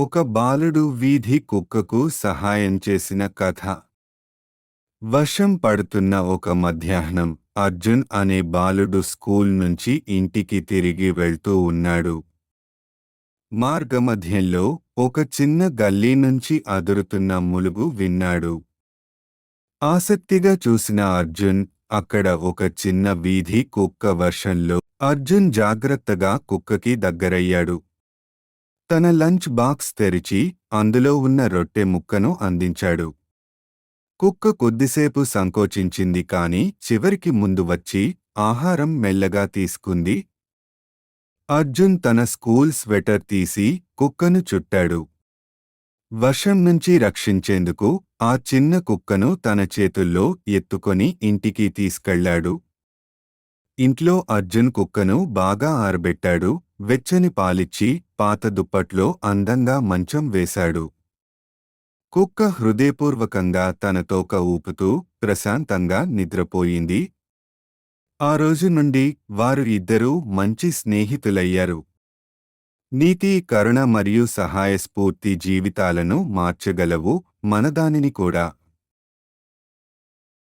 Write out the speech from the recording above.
ఒక బాలుడు వీధి కుక్కకు సహాయం చేసిన కథ. వర్షం పడుతున్న ఒక మధ్యాహ్నం అర్జున్ అనే బాలుడు స్కూల్ నుంచి ఇంటికి తిరిగి వెళ్తూ ఉన్నాడు. మార్గమధ్యంలో ఒక చిన్న గల్లీ నుంచి అదురుతున్న ములుగు విన్నాడు. ఆసక్తిగా చూసిన అర్జున్ అక్కడ ఒక చిన్న వీధి కుక్క వర్షంలో అర్జున్ జాగ్రత్తగా కుక్కకి దగ్గరయ్యాడు. తన లంచ్ బాక్స్ తెరిచి అందులో ఉన్న రొట్టె ముక్కను అందించాడు. కుక్క కొద్దిసేపు సంకోచించింది కాని చివరికి ముందు వచ్చి ఆహారం మెల్లగా తీసుకుంది. అర్జున్ తన స్కూల్ స్వెటర్ తీసి కుక్కను చుట్టాడు. వర్షం నుంచి రక్షించేందుకు ఆ చిన్న కుక్కను తన చేతుల్లో ఎత్తుకొని ఇంటికి తీసుకెళ్ళాడు. ఇంట్లో అర్జున్ కుక్కను బాగా ఆరబెట్టాడు. వెచ్చని పాలిచ్చి పాత దుప్పట్లో అందంగా మంచం వేశాడు. కుక్క హృదయపూర్వకంగా తన తోక ఊపుతూ ప్రశాంతంగా నిద్రపోయింది. ఆ రోజు నుండి వారు ఇద్దరూ మంచి స్నేహితులయ్యారు. నీతి కరుణ మరియు సహాయ స్ఫూర్తి జీవితాలను మార్చగలవు మనదానిని కూడా.